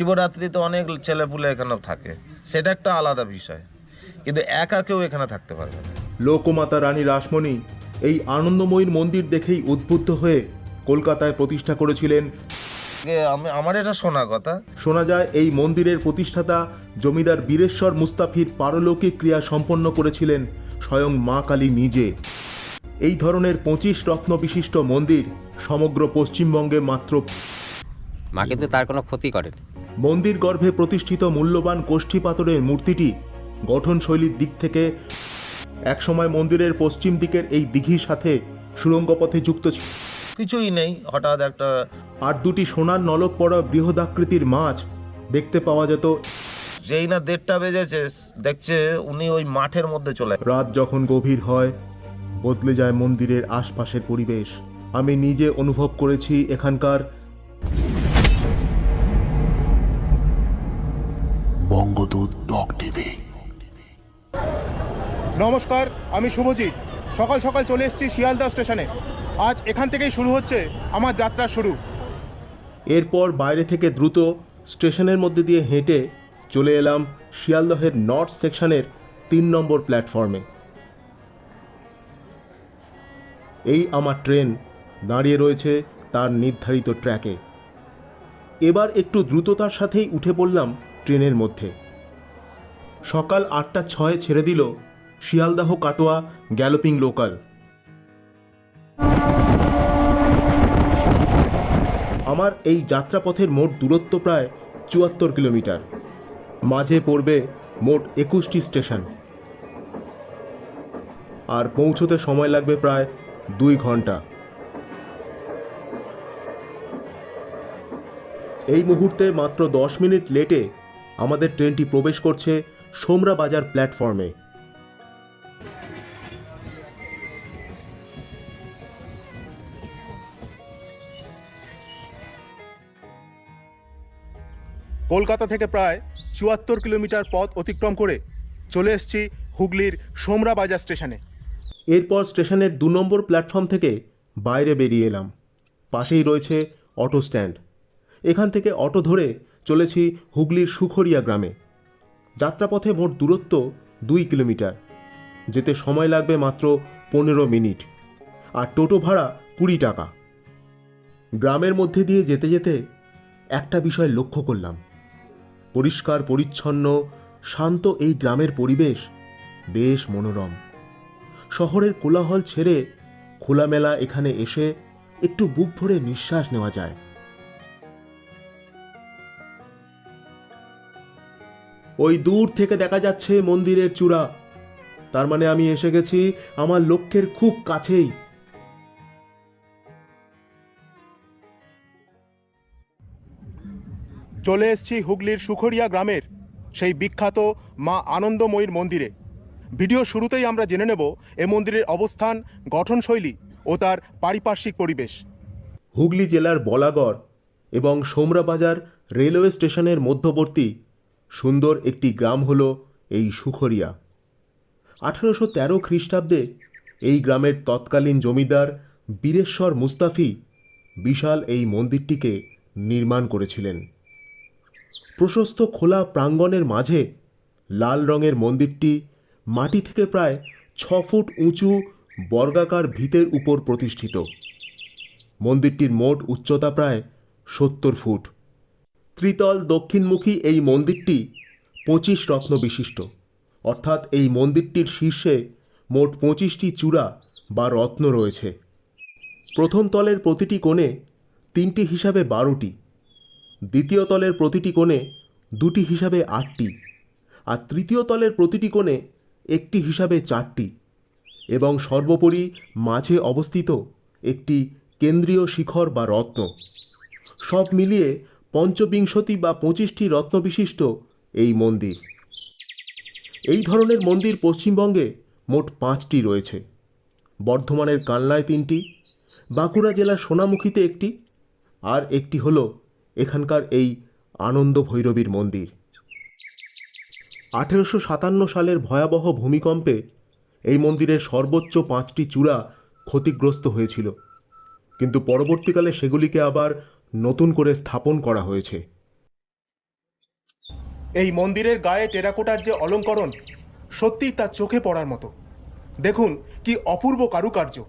শিবরাত্রিতে অনেক ছেলেপুলে এখানে থাকে। সেটা একটা আলাদা বিষয়। কিন্তু একা কেউ এখানে থাকতে পারবে না। লোকমাতা রানী রাসমণি এই আনন্দময়ীর মন্দির দেখেই উদ্বুদ্ধ হয়ে কলকাতায় প্রতিষ্ঠা করেছিলেন। আমি আমার এটা শোনা কথা। শোনা যায় এই মন্দিরের প্রতিষ্ঠাতা জমিদার বীরেশ্বর মুস্তাফির পারলৌকিক ক্রিয়া সম্পন্ন করেছিলেন স্বয়ং মা কালী নিজে। এই ধরনের পঁচিশ রত্ন বিশিষ্ট মন্দির সমগ্র পশ্চিমবঙ্গে মাত্র মা কিন্তু তার কোনো ক্ষতি করেনি। মন্দির গর্ভে প্রতিষ্ঠিত মূল্যবান কোষ্ঠী পাথরের মূর্তিটি গঠনশৈলীর দিক থেকে একসময় মন্দিরের পশ্চিম দিকের এই দিঘির সাথে সুড়ঙ্গ পথে যুক্ত ছিল। কিছুই নেই হঠাৎ একটা আর দুটি সোনার নলক পড়া বৃহদাকৃতির মাছ দেখতে পাওয়া যেত। যেই না দেড়টা বেজেছে দেখছে উনি ওই মাঠের মধ্যে চলে রাত যখন গভীর হয় বদলে যায় মন্দিরের আশপাশের পরিবেশ। আমি নিজে অনুভব করেছি এখানকার বঙ্গদূত ডক টিভি। নমস্কার আমি শুভজিৎ। সকাল সকাল চলে এসেছি শিয়ালদা স্টেশনে। আজ এখান থেকেই শুরু হচ্ছে আমার যাত্রা শুরু। এরপর বাইরে থেকে দ্রুত স্টেশনের মধ্যে দিয়ে হেঁটে চলে এলাম শিয়ালদহের নর্থ সেকশনের তিন নম্বর প্ল্যাটফর্মে। এই আমার ট্রেন দাঁড়িয়ে রয়েছে তার নির্ধারিত ট্র্যাকে। এবার একটু দ্রুততার সাথেই উঠে পড়লাম ট্রেনের মধ্যে। সকাল আটটা ছয়ে ছেড়ে দিল শিয়ালদাহ কাটোয়া গ্যালোপিং লোকাল। আমার এই যাত্রাপথের মোট দূরত্ব প্রায় চুয়াত্তর কিলোমিটার। মাঝে পড়বে মোট একুশটি স্টেশন। আর পৌঁছতে সময় লাগবে প্রায় দুই ঘণ্টা। এই মুহূর্তে মাত্র দশ মিনিট লেটে আমাদের ট্রেনটি প্রবেশ করছে সোমরা বাজার প্ল্যাটফর্মে। কলকাতা থেকে প্রায় চুয়াত্তর কিলোমিটার পথ অতিক্রম করে চলে এসেছি হুগলির সোমরা বাজার স্টেশনে। এরপর স্টেশনের দু নম্বর প্ল্যাটফর্ম থেকে বাইরে বেরিয়ে এলাম। পাশেই রয়েছে অটো স্ট্যান্ড। এখান থেকে অটো ধরে চলেছি হুগলির সুখরিয়া গ্রামে। যাত্রাপথে মোট দূরত্ব দুই কিলোমিটার। যেতে সময় লাগবে মাত্র পনেরো মিনিট। আর টোটো ভাড়া কুড়ি টাকা। গ্রামের মধ্যে দিয়ে যেতে যেতে একটা বিষয় লক্ষ্য করলাম। পরিষ্কার, পরিচ্ছন্ন, শান্ত এই গ্রামের পরিবেশ বেশ মনোরম। শহরের কোলাহল ছেড়ে খোলামেলা এখানে এসে একটু বুক ভরে নিঃশ্বাস নেওয়া যায়। ওই দূর থেকে দেখা যাচ্ছে মন্দিরের চূড়া। তার মানে আমি এসে গেছি আমার লক্ষ্যের খুব কাছেই। চলে এসেছি হুগলির সুখরিয়া গ্রামের সেই বিখ্যাত মা আনন্দময়ীর মন্দিরে। ভিডিও শুরুতেই আমরা জেনে নেব এ মন্দিরের অবস্থান গঠনশৈলী ও তার পারিপার্শ্বিক পরিবেশ। হুগলি জেলার বলাগড় এবং সোমরাবাজার রেলওয়ে স্টেশনের মধ্যবর্তী সুন্দর একটি গ্রাম হল এই সুখরিয়া। আঠেরোশো তেরো খ্রিস্টাব্দে এই গ্রামের তৎকালীন জমিদার বীরেশ্বর মুস্তাফি বিশাল এই মন্দিরটিকে নির্মাণ করেছিলেন। প্রশস্ত খোলা প্রাঙ্গণের মাঝে লাল রঙের মন্দিরটি মাটি থেকে প্রায় ছ ফুট উঁচু বর্গাকার ভিতের উপর প্রতিষ্ঠিত। মন্দিরটির মোট উচ্চতা প্রায় সত্তর ফুট। ত্রিতল দক্ষিণমুখী এই মন্দিরটি পঁচিশ রত্ন বিশিষ্ট। অর্থাৎ এই মন্দিরটির শীর্ষে মোট পঁচিশটি চূড়া বা রত্ন রয়েছে। প্রথম তলের প্রতিটি কোণে তিনটি হিসাবে বারোটি। দ্বিতীয় তলের প্রতিটি কোণে দুটি হিসাবে আটটি। আর তৃতীয় তলের প্রতিটি কোণে একটি হিসাবে চারটি। এবং সর্বোপরি মাঝে অবস্থিত একটি কেন্দ্রীয় শিখর বা রত্ন। সব মিলিয়ে পঞ্চবিংশতি বা পঁচিশটি রত্নবিশিষ্ট এই মন্দির। এই ধরনের মন্দির পশ্চিমবঙ্গে মোট পাঁচটি রয়েছে। বর্ধমানের কানলায় তিনটি, বাঁকুড়া জেলার সোনামুখীতে একটি, আর একটি হল এখানকার এই আনন্দ ভৈরবীর মন্দির। আঠেরোশো সাতান্ন সালের ভয়াবহ ভূমিকম্পে এই মন্দিরের সর্বোচ্চ পাঁচটি চূড়া ক্ষতিগ্রস্ত হয়েছিল। কিন্তু পরবর্তীকালে সেগুলিকে আবার নতুন করে স্থাপন করা হয়েছে। এই মন্দিরের গায়ে টেরাকোটার যে অলঙ্করণ সত্যিই তার চোখে পড়ার মতো। দেখুন কি অপূর্ব কারুকার্য।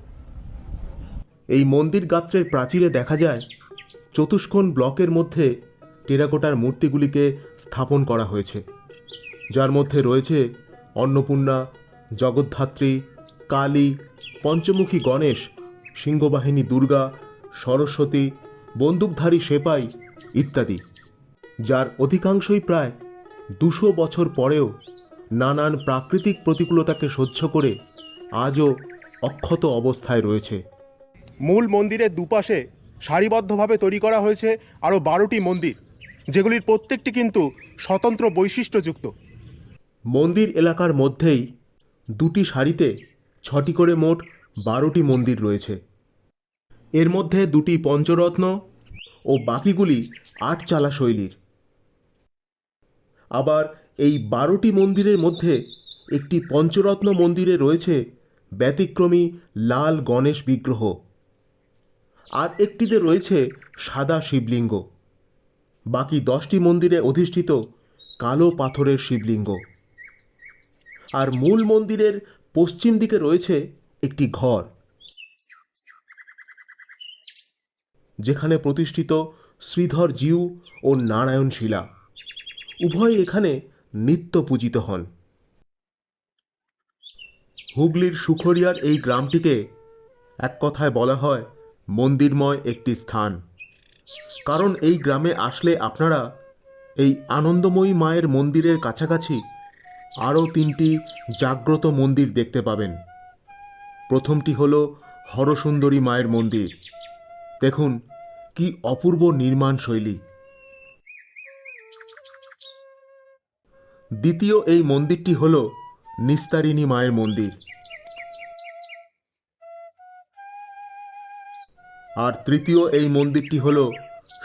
এই মন্দির গাত্রের প্রাচীরে দেখা যায় চতুষ্কোণ ব্লকের মধ্যে টেরাকোটার মূর্তিগুলিকে স্থাপন করা হয়েছে। যার মধ্যে রয়েছে অন্নপূর্ণা জগদ্ধাত্রী কালী পঞ্চমুখী গণেশ সিংহবাহিনী দুর্গা সরস্বতী বন্দুকধারী সেপাই ইত্যাদি যার অধিকাংশই প্রায় দুশো বছর পরেও নানান প্রাকৃতিক প্রতিকূলতাকে সহ্য করে আজও অক্ষত অবস্থায় রয়েছে। মূল মন্দিরের দুপাশে সারিবদ্ধভাবে তৈরি করা হয়েছে আরও বারোটি মন্দির যেগুলির প্রত্যেকটি কিন্তু স্বতন্ত্র বৈশিষ্ট্যযুক্ত। মন্দির এলাকার মধ্যেই দুটি সারিতে ছটি করে মোট বারোটি মন্দির রয়েছে। এর মধ্যে দুটি পঞ্চরত্ন ও বাকিগুলি আটচালা শৈলীর। আবার এই বারোটি মন্দিরের মধ্যে একটি পঞ্চরত্ন মন্দিরে রয়েছে ব্যতিক্রমী লাল গণেশ বিগ্রহ। আর একটিতে রয়েছে সাদা শিবলিঙ্গ। বাকি দশটি মন্দিরে অধিষ্ঠিত কালো পাথরের শিবলিঙ্গ। আর মূল মন্দিরের পশ্চিম দিকে রয়েছে একটি ঘর। যেখানে প্রতিষ্ঠিত শ্রীধর জিউ ও নারায়ণ শিলা। উভয় এখানে নিত্য পূজিত হন। হুগলির সুখরিয়ার এই গ্রামটিকে এক কথায় বলা হয় মন্দিরময় একটি স্থান। কারণ এই গ্রামে আসলে আপনারা এই আনন্দময়ী মায়ের মন্দিরের কাছাকাছি আরও তিনটি জাগ্রত মন্দির দেখতে পাবেন। প্রথমটি হল হরসুন্দরী মায়ের মন্দির। দেখুন কি অপূর্ব নির্মাণ শৈলী। দ্বিতীয় এই মন্দিরটি হল নিস্তারিণী মায়ের মন্দির। আর তৃতীয় এই মন্দিরটি হল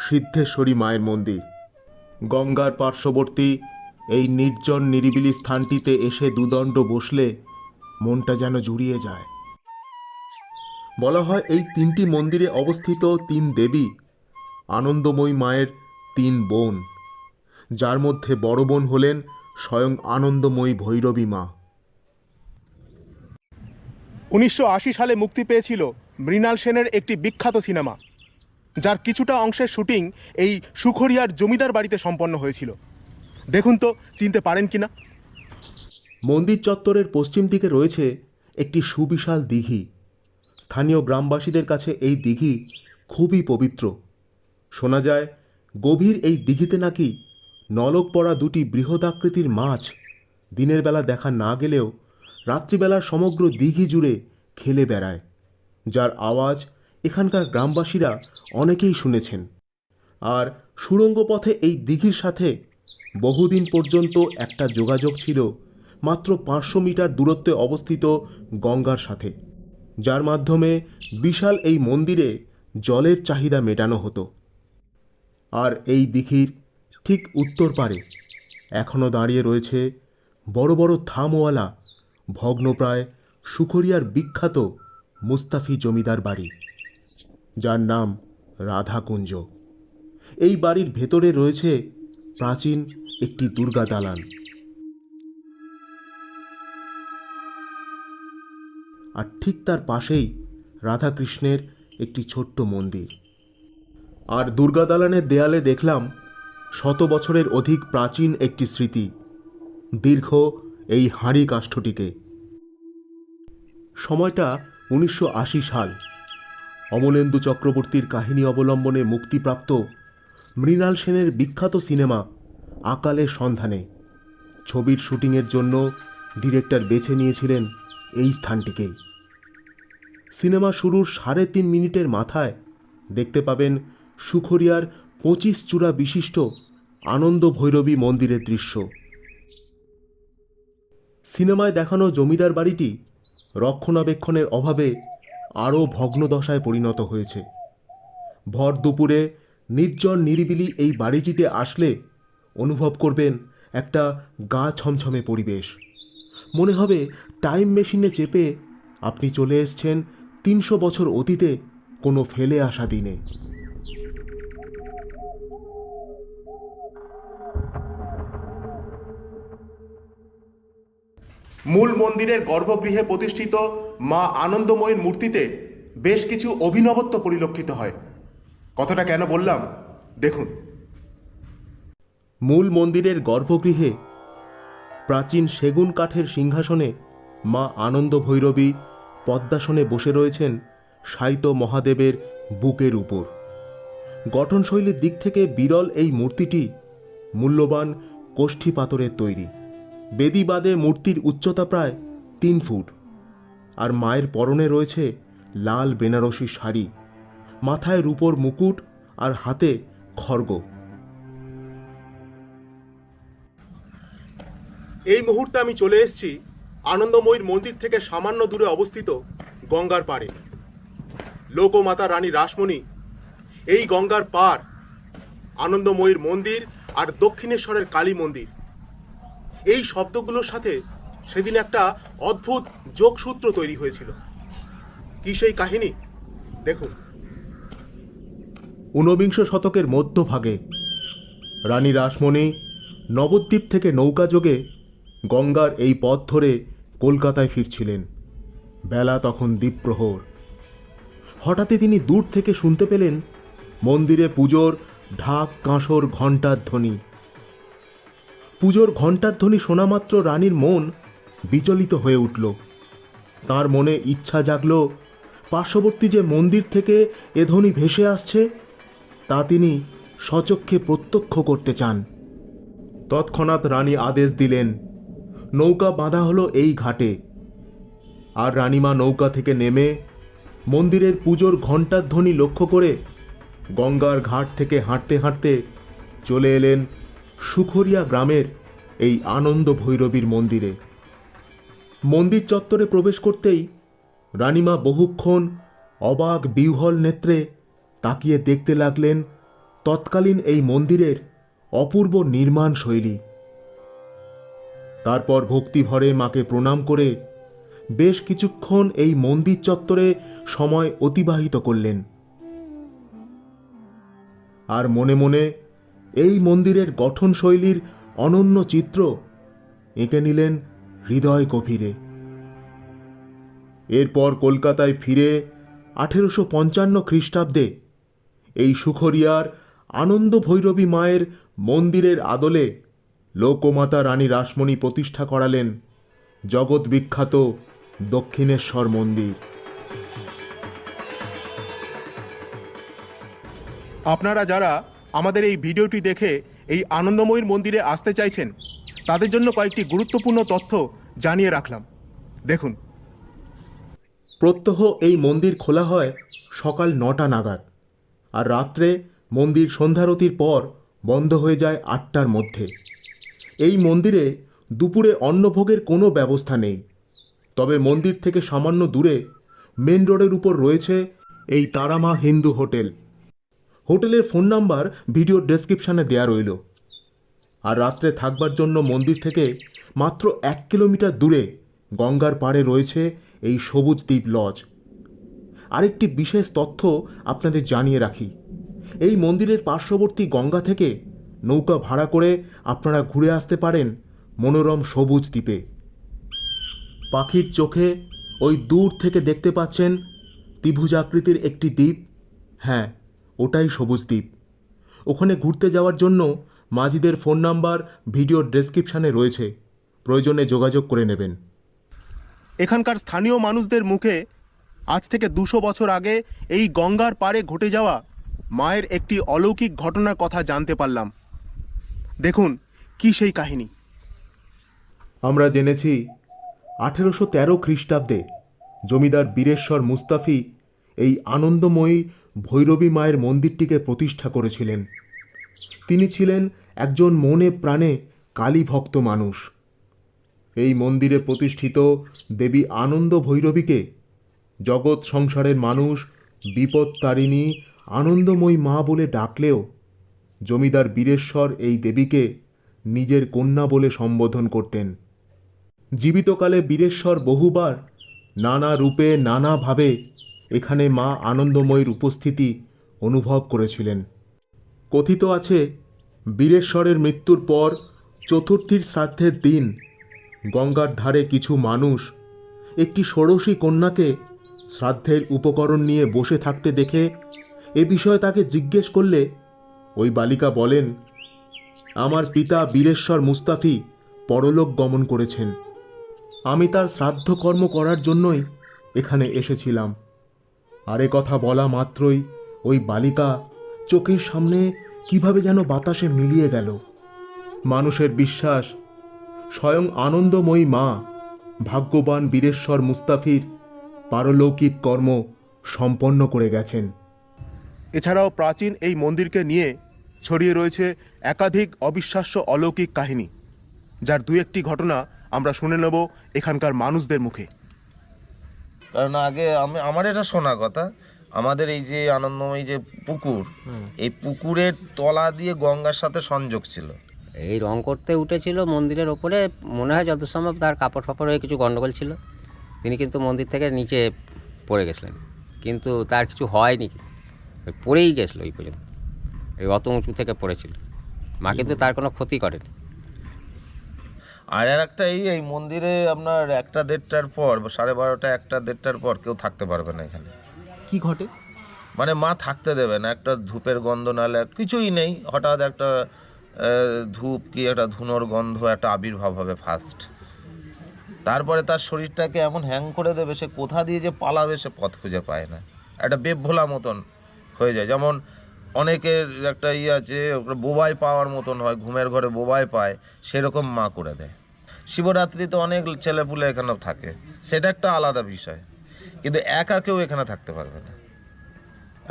সিদ্ধেশ্বরী মায়ের মন্দির। গঙ্গার পার্শ্ববর্তী এই নির্জন নিরিবিলি স্থানটিতে এসে দুদণ্ড বসলে মনটা যেন জুড়িয়ে যায়। বলা হয় এই তিনটি মন্দিরে অবস্থিত তিন দেবী আনন্দময়ী মায়ের তিন বোন। যার মধ্যে বড় বোন হলেন স্বয়ং আনন্দময়ী ভৈরবী মা। উনিশশো আশি সালে মুক্তি পেয়েছিল মৃণাল সেনের একটি বিখ্যাত সিনেমা যার কিছুটা অংশের শুটিং এই সুখরিয়ার জমিদার বাড়িতে সম্পন্ন হয়েছিল। দেখুন তো চিনতে পারেন কিনা মন্দির চত্বরের পশ্চিম দিকে রয়েছে একটি সুবিশাল দিঘি। স্থানীয় গ্রামবাসীদের কাছে এই দিঘি খুবই পবিত্র। শোনা যায়, গভীর এই দিঘিতে নাকি নলক পড়া দুটি বৃহদাকৃতির মাছ দিনের বেলা দেখা না গেলেও রাত্রিবেলা সমগ্র দিঘি জুড়ে খেলে বেড়ায়, যার আওয়াজ এখানকার গ্রামবাসীরা অনেকেই শুনেছেন। আর সুড়ঙ্গ পথে এই দিঘির সাথে বহুদিন পর্যন্ত একটা যোগাযোগ ছিল মাত্র পাঁচশো মিটার দূরত্বে অবস্থিত গঙ্গার সাথে। যার মাধ্যমে বিশাল এই মন্দিরে জলের চাহিদা মেটানো হতো। আর এই দিঘির ঠিক উত্তর পারে এখনও দাঁড়িয়ে রয়েছে বড় বড় থামওয়ালা, ভগ্নপ্রায় সুখরিয়ার বিখ্যাত মুস্তাফি জমিদার বাড়ি, যার নাম রাধাকুঞ্জ। এই বাড়ির ভেতরে রয়েছে প্রাচীন একটি দুর্গা দালান। আর ঠিক তার পাশেই রাধাকৃষ্ণের একটি ছোট্ট মন্দির। আর দুর্গা দালানের দেয়ালে দেখলাম শত বছরের অধিক প্রাচীন একটি স্মৃতি, দীর্ঘ এই হাঁড়ি কাষ্ঠটিকে। সময়টা উনিশশো আশি সাল। অমলেন্দু চক্রবর্তীর কাহিনী অবলম্বনে মুক্তিপ্রাপ্ত মৃণাল সেনের বিখ্যাত সিনেমা আকালের সন্ধানে। ছবির শুটিংয়ের জন্য ডিরেক্টর বেছে নিয়েছিলেন এই স্থানটিকেই। সিনেমা শুরুর সাড়ে তিন মিনিটের মাথায় দেখতে পাবেন সুখরিয়ার পঁচিশ চূড়া বিশিষ্ট আনন্দ ভৈরবী মন্দিরের দৃশ্য। সিনেমায় দেখানো জমিদার বাড়িটি রক্ষণাবেক্ষণের অভাবে আরও ভগ্নদশায় পরিণত হয়েছে। ভর দুপুরে নির্জন নিরিবিলি এই বাড়িটিতে আসলে অনুভব করবেন একটা গা ছমছমে পরিবেশ। মনে হবে টাইম মেশিনে চেপে আপনি চলে এসছেন তিনশো বছর অতীতে কোনো ফেলে আসা দিনে। মূল মন্দিরের গর্ভগৃহে প্রতিষ্ঠিত মা আনন্দময়ীর মূর্তিতে বেশ কিছু অভিনবত্ব পরিলক্ষিত হয়। কথাটা কেন বললাম? দেখুন। মূল মন্দিরের গর্ভগৃহে প্রাচীন সেগুন কাঠের সিংহাসনে মা আনন্দ ভৈরবী পদ্মাসনে বসে রয়েছেন সাইত মহাদেবের বুকের উপর। গঠনশৈলীর দিক থেকে বিরল এই মূর্তিটি মূল্যবান কোষ্ঠী পাথরের তৈরি। বেদিবাদে মূর্তির উচ্চতা প্রায় তিন ফুট। আর মায়ের পরনে রয়েছে লাল বেনারসি শাড়ি। মাথায় রূপোর মুকুট আর হাতে খড়গ। এই মুহূর্তে আমি চলে এসেছি আনন্দময়ীর মন্দির থেকে সামান্য দূরে অবস্থিত গঙ্গার পাড়ে। লোকমাতা রানী রাসমণি, এই গঙ্গার পার আনন্দময়ীর মন্দির আর দক্ষিণেশ্বরের কালী মন্দির। এই শব্দগুলোর সাথে সেদিন একটা অদ্ভুত যোগসূত্র তৈরি হয়েছিল। কি সেই কাহিনী? দেখুন। ঊনবিংশ শতকের মধ্যভাগে রানী রাসমণি নবদ্বীপ থেকে নৌকাযোগে গঙ্গার এই পথ ধরে কলকাতায় ফিরছিলেন। বেলা তখন দ্বীপ্রহর। হঠাৎই তিনি দূর থেকে শুনতে পেলেন মন্দিরে পুজোর ঢাক কাঁসর ঘণ্টার ধ্বনি। পুজোর ঘণ্টার ধ্বনি শোনামাত্র রানীর মন বিচলিত হয়ে উঠল। তার মনে ইচ্ছা জাগল, পার্শ্ববর্তী যে মন্দির থেকে এ ধ্বনি ভেসে আসছে, তা তিনি সচক্ষে প্রত্যক্ষ করতে চান। তৎক্ষণাৎ রানী আদেশ দিলেন নৌকা বাঁধা হলো এই ঘাটে। আর রানীমা নৌকা থেকে নেমে মন্দিরের পুজোর ঘণ্টার ধ্বনি লক্ষ্য করে গঙ্গার ঘাট থেকে হাঁটতে হাঁটতে চলে এলেন সুখরিয়া গ্রামের এই আনন্দ ভৈরবীর মন্দিরে। মন্দির চত্বরে প্রবেশ করতেই রানীমা বহুক্ষণ অবাক বিহ্বল নেত্রে তাকিয়ে দেখতে লাগলেন তৎকালীন এই মন্দিরের অপূর্ব নির্মাণ শৈলী। তারপর ভক্তিভরে মাকে প্রণাম করে বেশ কিছুক্ষণ এই মন্দির চত্বরে সময় অতিবাহিত করলেন। আর মনে মনে এই মন্দিরের গঠনশৈলীর অনন্য চিত্র এঁকে নিলেন হৃদয় গভীরে। এরপর কলকাতায় ফিরে আঠেরোশো পঞ্চান্ন খ্রিস্টাব্দে এই সুখরিয়ার আনন্দ ভৈরবী মায়ের মন্দিরের আদলে লোকমাতা রানী রাসমণি প্রতিষ্ঠা করালেন জগৎ বিখ্যাত দক্ষিণেশ্বর মন্দির। আপনারা যারা আমাদের এই ভিডিওটি দেখে এই আনন্দময়ীর মন্দিরে আসতে চাইছেন তাদের জন্য কয়েকটি গুরুত্বপূর্ণ তথ্য জানিয়ে রাখলাম। দেখুন। প্রত্যহ এই মন্দির খোলা হয় সকাল নটা নাগাদ আর রাত্রে মন্দির সন্ধ্যারতির পর বন্ধ হয়ে যায় আটটার মধ্যে। এই মন্দিরে দুপুরে অন্নভোগের কোনো ব্যবস্থা নেই। তবে মন্দির থেকে সামান্য দূরে মেন রোডের উপর রয়েছে এই তারামা হিন্দু হোটেল। হোটেলের ফোন নাম্বার ভিডিও ডেসক্রিপশানে দেয়া রইল। আর রাত্রে থাকবার জন্য মন্দির থেকে মাত্র এক কিলোমিটার দূরে গঙ্গার পাড়ে রয়েছে এই সবুজ দ্বীপ লজ। আরেকটি বিশেষ তথ্য আপনাদের জানিয়ে রাখি। এই মন্দিরের পার্শ্ববর্তী গঙ্গা থেকে নৌকা ভাড়া করে আপনারা ঘুরে আসতে পারেন মনোরম সবুজ দ্বীপে। পাখির চোখে ওই দূর থেকে দেখতে পাচ্ছেন ত্রিভুজাকৃতির একটি দ্বীপ। হ্যাঁ ওটাই সবুজ দ্বীপ। ওখানে ঘুরতে যাওয়ার জন্য মাঝিদের ফোন নাম্বার ভিডিও ডেসক্রিপশানে রয়েছে। প্রয়োজনে যোগাযোগ করে নেবেন। এখানকার স্থানীয় মানুষদের মুখে আজ থেকে দুশো বছর আগে এই গঙ্গার পাড়ে ঘটে যাওয়া মায়ের একটি অলৌকিক ঘটনার কথা জানতে পারলাম। দেখুন, কি সেই কাহিনী। আমরা জেনেছি আঠেরোশো তেরো খ্রিস্টাব্দে জমিদার বীরেশ্বর মুস্তাফি এই আনন্দময়ী ভৈরবী মায়ের মন্দিরটিকে প্রতিষ্ঠা করেছিলেন। তিনি ছিলেন একজন মনে প্রাণে কালী ভক্ত মানুষ। এই মন্দিরে প্রতিষ্ঠিত দেবী আনন্দ ভৈরবীকে জগৎ সংসারের মানুষ বিপদতারিণী আনন্দময়ী মা বলে ডাকলেও জমিদার বীরেশ্বর এই দেবীকে নিজের কন্যা বলে সম্বোধন করতেন। জীবিতকালে বীরেশ্বর বহুবার নানা রূপে নানাভাবে এখানে মা আনন্দময়ীর উপস্থিতি অনুভব করেছিলেন। কথিত আছে, বীরেশ্বরের মৃত্যুর পর চতুর্থীর শ্রাদ্ধের দিন গঙ্গার ধারে কিছু মানুষ একটি ষোড়শী কন্যাকে শ্রাদ্ধের উপকরণ নিয়ে বসে থাকতে দেখে এ বিষয়ে তাকে জিজ্ঞেস করলে ওই বালিকা বলেন, আমার পিতা বীরেশ্বর মুস্তাফি পরলোক গমন করেছেন। আমি তার শ্রাদ্ধ কর্ম করার জন্যই এখানে এসেছিলাম। আরে কথা বলা মাত্রই ওই বালিকা চোখের সামনে কীভাবে যেন বাতাসে মিলিয়ে গেল। মানুষের বিশ্বাস, স্বয়ং আনন্দময়ী মা, ভাগ্যবান বীরেশ্বর মুস্তাফির পারলৌকিক কর্ম সম্পন্ন করে গেছেন। এছাড়াও প্রাচীন এই মন্দিরকে নিয়ে ছড়িয়ে রয়েছে একাধিক অবিশ্বাস্য অলৌকিক কাহিনী যার দু একটি ঘটনা আমরা শুনে নেব এখানকার মানুষদের মুখে। কারণ আগে আমি আমার এটা শোনা কথা আমাদের এই যে আনন্দময়ী যে পুকুর এই পুকুরের তলা দিয়ে গঙ্গার সাথে সংযোগ ছিল। এই রং করতে উঠেছিল মন্দিরের ওপরে মনে হয় যত সম্ভব তার কাপড় ফাপড় হয়ে কিছু গন্ডগোল ছিল। তিনি কিন্তু মন্দির থেকে নিচে পড়ে গেছিলেন। কিন্তু তার কিছু হয়নি পড়েই গেছিল ওই পর্যন্ত। এই অত উঁচু থেকে পড়েছিল। মা কিন্তু তার কোনো ক্ষতি করেনি। আর আর একটা এই এই মন্দিরে আপনার একটা দেড়টার পর বা সাড়ে বারোটা একটা দেড়টার পর কেউ থাকতে পারবে না এখানে। কি ঘটে? মানে মা থাকতে দেবে না একটা ধূপের গন্ধ নালে কিছুই নেই। হঠাৎ একটা ধূপ কি একটা ধুনোর গন্ধ একটা আবির্ভাব হবে ফার্স্ট তারপরে তার শরীরটাকে এমন হ্যাং করে দেবে সে কোথা দিয়ে যে পালাবে সে পথ খুঁজে পায় না। একটা বেভোলা মতন হয়ে যায়। যেমন অনেকের একটা ইয়ে আছে বোবাই পাওয়ার মতন হয়, ঘুমের ঘরে বোবাই পায়, সেরকম মা করে দেয়। শিবরাত্রিতে অনেক ছেলেপুলে এখানে থাকে, সেটা একটা আলাদা বিষয়। কিন্তু একা কেউ এখানে থাকতে পারবে না।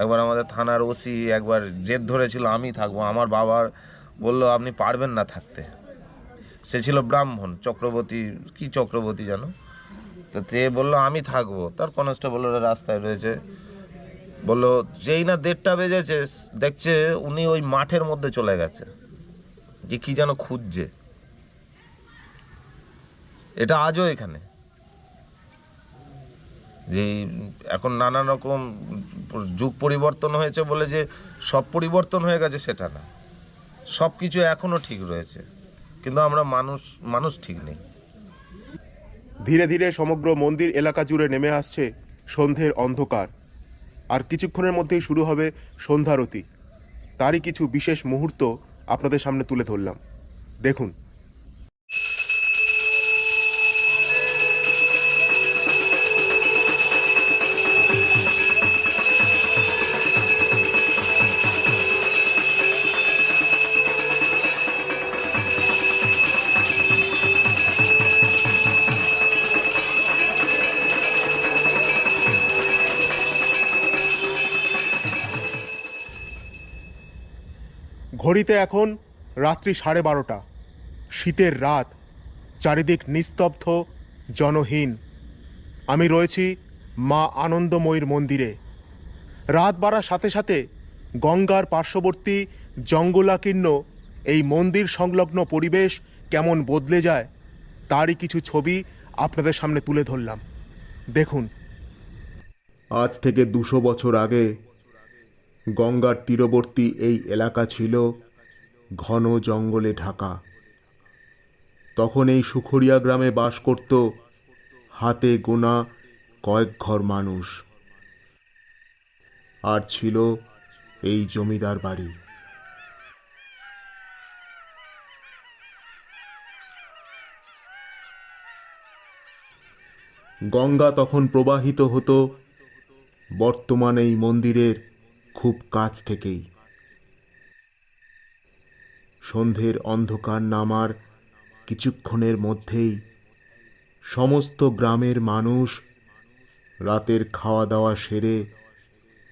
একবার আমাদের থানার ওসি একবার জেদ ধরেছিল, আমি থাকব। আমার বাবার বলল, আপনি পারবেন না থাকতে। সে ছিল ব্রাহ্মণ, চক্রবর্তী, কি চক্রবর্তী জানো? তো তে বলল, আমি থাকব। তার কনস্টেবল রাস্তায় রয়েছে বলল, যেই না দেড়টা বেজেছে, দেখছে উনি ওই মাঠের মধ্যে চলে গেছে। যে কি যেন খুঁজছে। এটা আজও এখানে। যে এখন নানান রকম যুগ পরিবর্তন হয়েছে বলে যে সব পরিবর্তন হয়ে গেছে, সেটা না। সব কিছু এখনও ঠিক রয়েছে। কিন্তু আমরা মানুষ মানুষ ঠিক নেই। ধীরে ধীরে সমগ্র মন্দির এলাকা জুড়ে নেমে আসছে সন্ধ্যের অন্ধকার। আর কিছুক্ষণের মধ্যেই শুরু হবে সন্ধ্যারতি। তারই কিছু বিশেষ মুহূর্ত আপনাদের সামনে তুলে ধরলাম। দেখুন। ঘড়িতে এখন রাত্রি সাড়ে বারোটা। শীতের রাত, চারিদিক নিস্তব্ধ, জনহীন। আমি রয়েছি মা আনন্দময়ীর মন্দিরে। রাত বাড়ার সাথে সাথে গঙ্গার পার্শ্ববর্তী জঙ্গলাকীর্ণ এই মন্দির সংলগ্ন পরিবেশ কেমন বদলে যায়, তারই কিছু ছবি আপনাদের সামনে তুলে ধরলাম। দেখুন। আজ থেকে দুশো বছর আগে গঙ্গার তীরবর্তী এই এলাকা ছিল ঘন জঙ্গলে ঢাকা। তখন এই সুখরিয়া গ্রামে বাস করত হাতে গোনা কয়েক ঘর মানুষ। আর ছিল এই জমিদার বাড়ি। গঙ্গা তখন প্রবাহিত হতো বর্তমানে এই মন্দিরের খুব কাছ থেকেই। সন্ধ্যের অন্ধকার নামার কিছুক্ষণের মধ্যেই সমস্ত গ্রামের মানুষ রাতের খাওয়া দাওয়া সেরে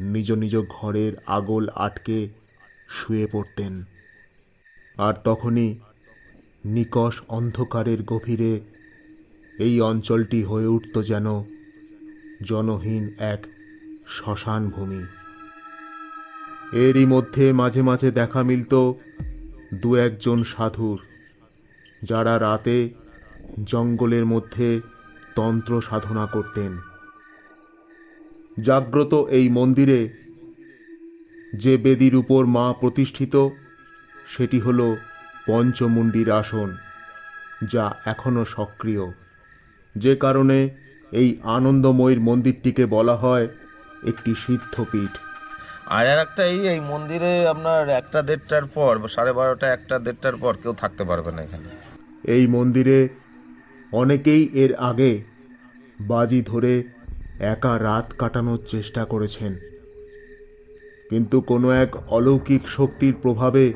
নিজ নিজ ঘরের আগল আটকে শুয়ে পড়তেন। আর তখনই নিকষ অন্ধকারের গভীরে এই অঞ্চলটি হয়ে উঠত যেন জনহীন এক শ্মশান ভূমি এরই মধ্যে মাঝে মাঝে দেখা মিলত দু একজন সাধুর, যারা রাতে জঙ্গলের মধ্যে তন্ত্র সাধনা করতেন। জাগ্রত এই মন্দিরে যে বেদির উপর মা প্রতিষ্ঠিত, সেটি হল পঞ্চমুণ্ডির আসন, যা এখনও সক্রিয়। যে কারণে এই আনন্দময়ীর মন্দিরটিকে বলা হয় একটি সিদ্ধপীঠ। আর আর একটা এই এই মন্দিরে আপনার একটা দেড়টার পর, সাড়ে বারোটা, একটা দেড়টার পর কেউ থাকতে পারবে না এখানে। এই মন্দিরে অনেকেই এর আগে বাজি ধরে একা রাত কাটানোর চেষ্টা করেছেন। কিন্তু কোনো এক অলৌকিক শক্তির প্রভাবে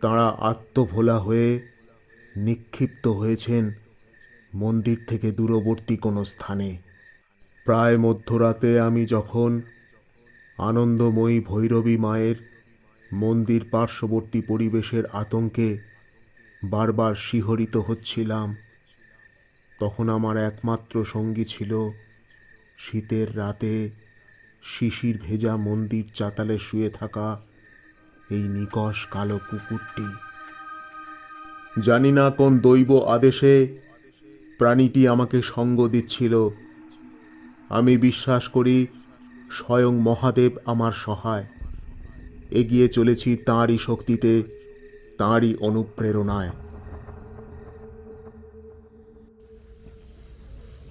তাঁরা আত্মভোলা হয়ে নিক্ষিপ্ত হয়েছেন মন্দির থেকে দূরবর্তী কোনো স্থানে। প্রায় মধ্যরাতে আমি যখন আনন্দময়ী ভৈরবী মায়ের মন্দির পার্শ্ববর্তী পরিবেশের আতঙ্কে বারবার শিহরিত হচ্ছিলাম। তখন আমার একমাত্র সঙ্গী ছিল শীতের রাতে শিশির ভেজা মন্দির চাতালে শুয়ে থাকা এই নিকষ কালো কুকুরটি। জানি না কোন দৈব আদেশে প্রাণীটি আমাকে সঙ্গ দিচ্ছিল। আমি বিশ্বাস করি স্বয়ং মহাদেব আমার সহায়। এগিয়ে চলেছি তাঁরই শক্তিতে, তাঁরই অনুপ্রেরণায়।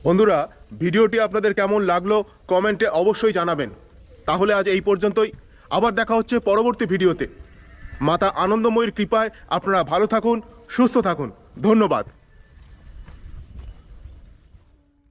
বন্ধুরা, ভিডিওটি আপনাদের কেমন লাগল কমেন্টে অবশ্যই জানাবেন। তাহলে আজ এই পর্যন্তই। আবার দেখা হচ্ছে পরবর্তী ভিডিওতে। মাতা আনন্দময়ীর কৃপায় আপনারা ভালো থাকুন, সুস্থ থাকুন। ধন্যবাদ।